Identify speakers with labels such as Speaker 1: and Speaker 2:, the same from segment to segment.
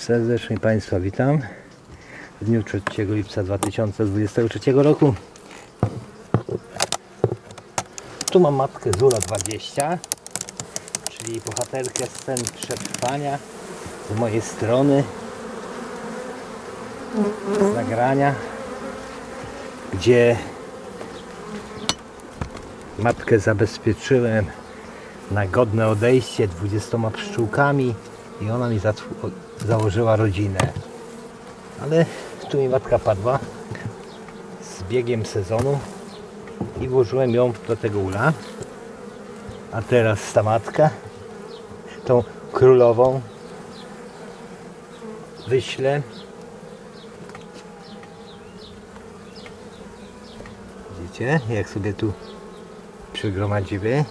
Speaker 1: Serdecznie Państwa witam w dniu 3 lipca 2023 roku. Tu mam matkę Zula 20, czyli bohaterkę scen przetrwania z mojej strony z nagrania, gdzie matkę zabezpieczyłem na godne odejście 20 pszczółkami i ona mi założyła rodzinę. Ale tu mi matka padła z biegiem sezonu i włożyłem ją do tego ula. A teraz ta matka, tą królową, wyślę. Widzicie, jak sobie tu przygromadzimy.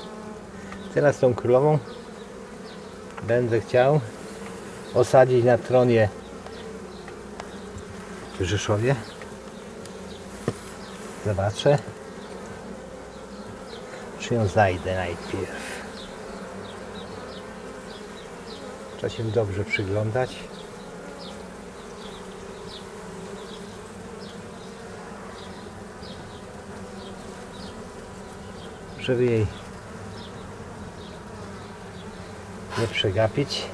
Speaker 1: Teraz tą królową będę chciał osadzić na tronie w Rzeszowie. Zobaczę, czy ją znajdę najpierw. Trzeba się dobrze przyglądać. Żeby jej nie przegapić.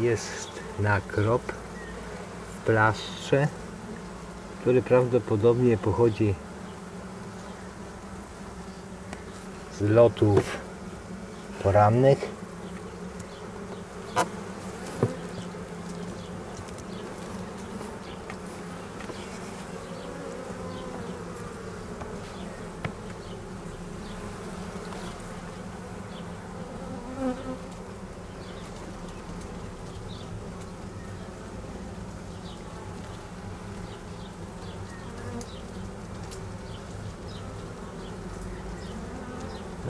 Speaker 1: Jest nakrop w plaszcze, który prawdopodobnie pochodzi z lotów porannych.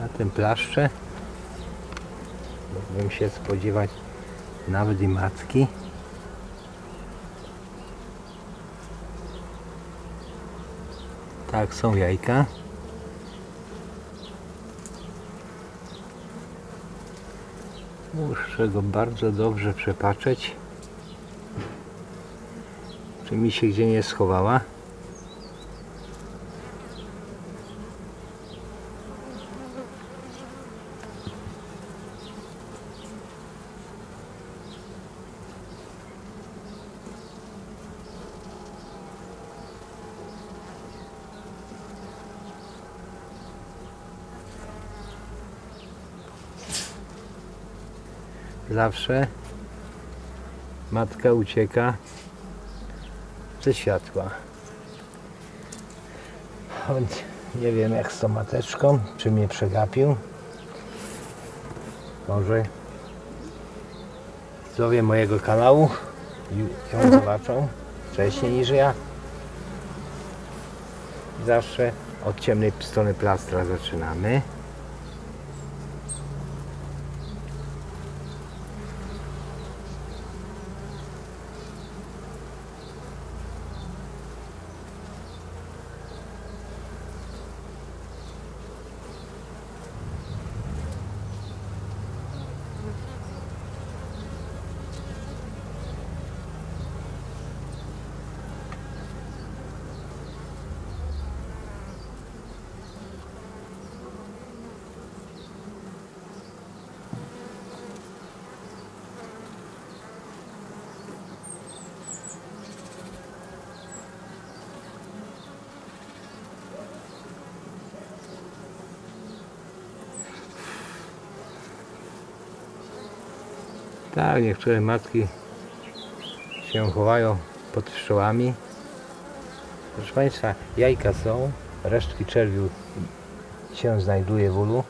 Speaker 1: na tym plaszcze. Mógłbym się spodziewać nawet i matki tak są jajka. Muszę go bardzo dobrze przepatrzeć czy mi się gdzie nie schowała zawsze matka ucieka ze światła. Nie wiem jak z tą mateczką, czy mnie przegapił. Może widzowie mojego kanału ją zobaczą wcześniej niż ja. Zawsze od ciemnej strony plastra zaczynamy. Tak, niektóre matki się chowają pod pszczołami. Proszę Państwa, jajka są, resztki czerwiu się znajduje w ulu.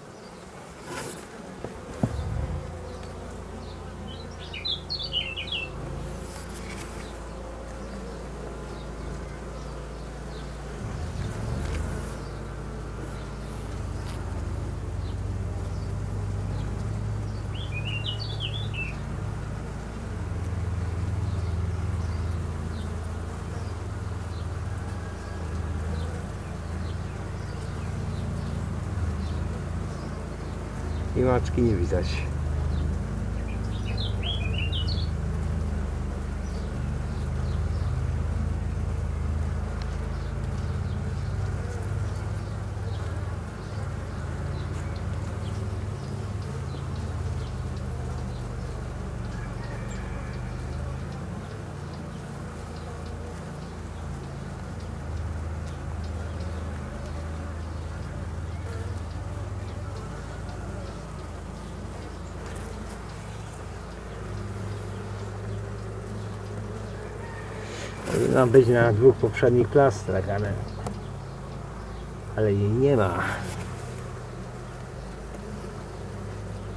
Speaker 1: I maczki nie widać. Powinna być na dwóch poprzednich plastrach, ale, ale jej nie ma.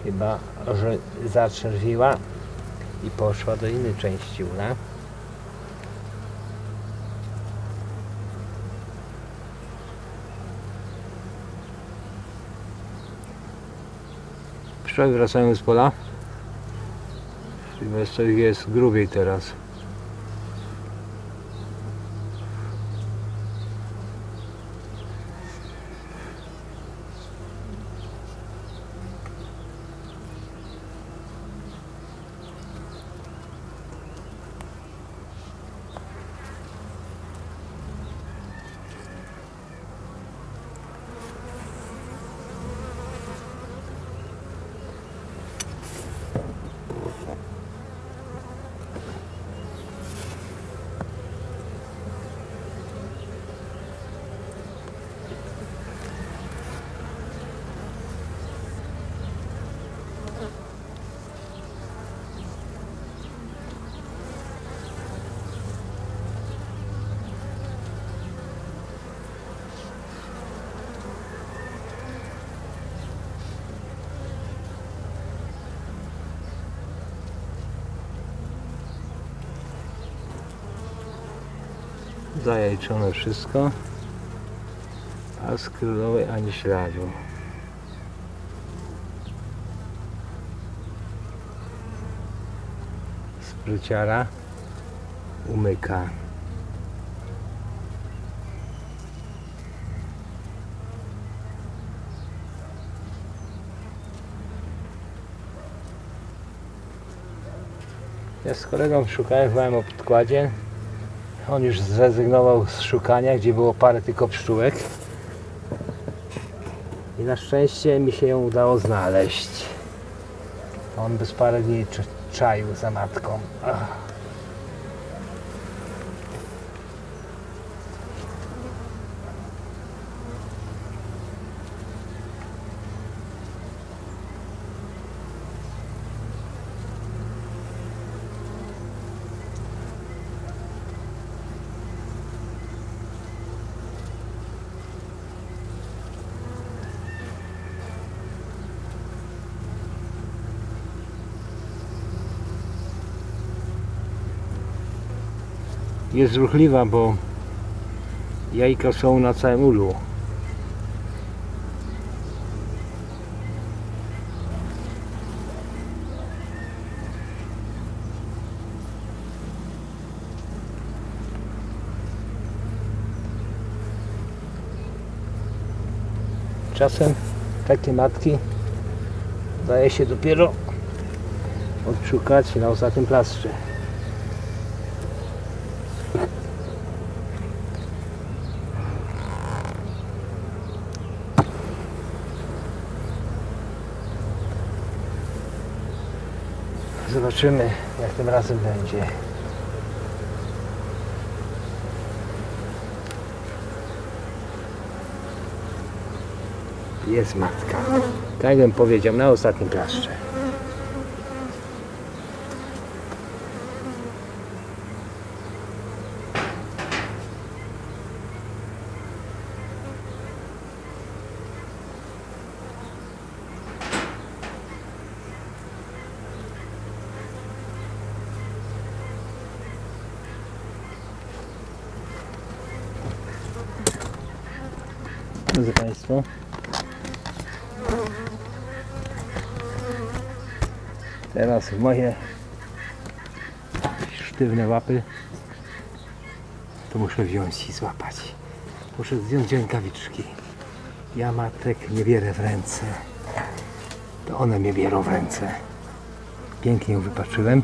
Speaker 1: Chyba, że zaczerwiła i poszła do innej części ula. Pszczoły wracają z pola. Chyba jest grubiej teraz. Zajajczone wszystko. A z królowej ani śladu. Spryciara umyka. Ja z kolegą szukałem w małym podkładzie. On już zrezygnował z szukania, gdzie było parę tylko pszczółek. I na szczęście mi się ją udało znaleźć. On bez parę dni cz- czaił za matką. Ach. Jest ruchliwa, bo jajka są na całym ulu. Czasem takie matki daje się dopiero odszukać na ostatnim plastrze. Zobaczymy jak tym razem będzie. Jest matka. Tak jakbym powiedział, na ostatnim plastrze. Drodzy Państwo, teraz w moje sztywne łapy to muszę wziąć i złapać. Muszę zdjąć rękawiczki. Ja matek nie bierę w ręce. to one mnie bierą w ręce. Pięknie ją wypatrzyłem.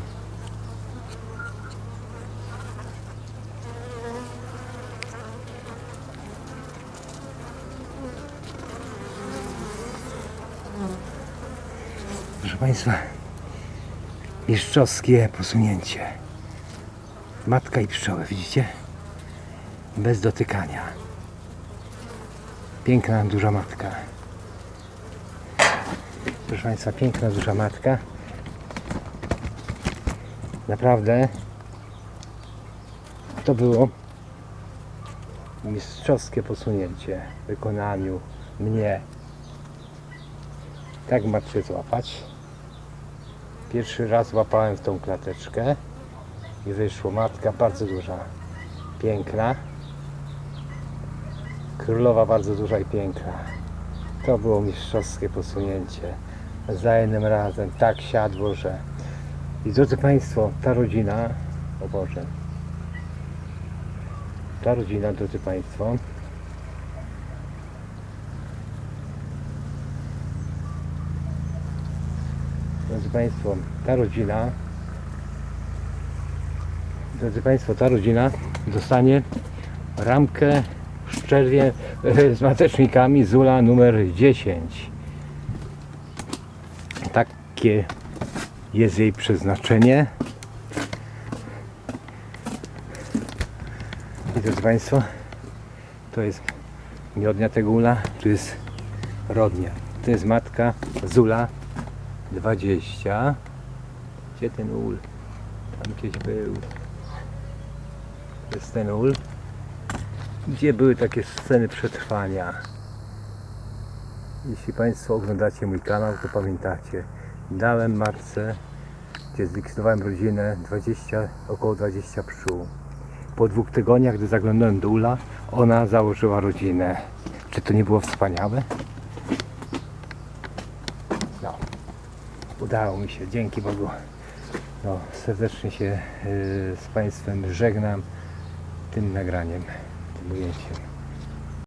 Speaker 1: Państwa, mistrzowskie posunięcie. Matka i pszczoły, widzicie? Bez dotykania. Piękna, duża matka. Proszę Państwa, piękna, duża matka. Naprawdę to było mistrzowskie posunięcie w wykonaniu mnie. Tak matkę złapać. Pierwszy raz łapałem w tą klateczkę i wyszło matka bardzo duża, piękna. Królowa bardzo duża i piękna. To było mistrzowskie posunięcie. Za jednym razem tak siadło, że... I drodzy Państwo, ta rodzina... O Boże. Ta rodzina, drodzy Państwo... Drodzy Państwo, ta rodzina... Drodzy Państwo, ta rodzina dostanie ramkę e, z matecznikami Zula numer 10. Takie jest jej przeznaczenie. I drodzy Państwo, to jest miodnia tego ula, tu jest rodnia. To jest matka Zula 20. Gdzie ten ul? Tam gdzieś był. To jest ten ul gdzie były takie sceny przetrwania. Jeśli Państwo oglądacie mój kanał, to pamiętacie, dałem matce, gdzie zlikwidowałem rodzinę, 20, około 20 pszczół. Po dwóch tygodniach, gdy zaglądałem do ula, ona założyła rodzinę. Czy to nie było wspaniałe? Udało mi się, dzięki Bogu. No, serdecznie się y, z Państwem żegnam tym nagraniem tym ujęciem.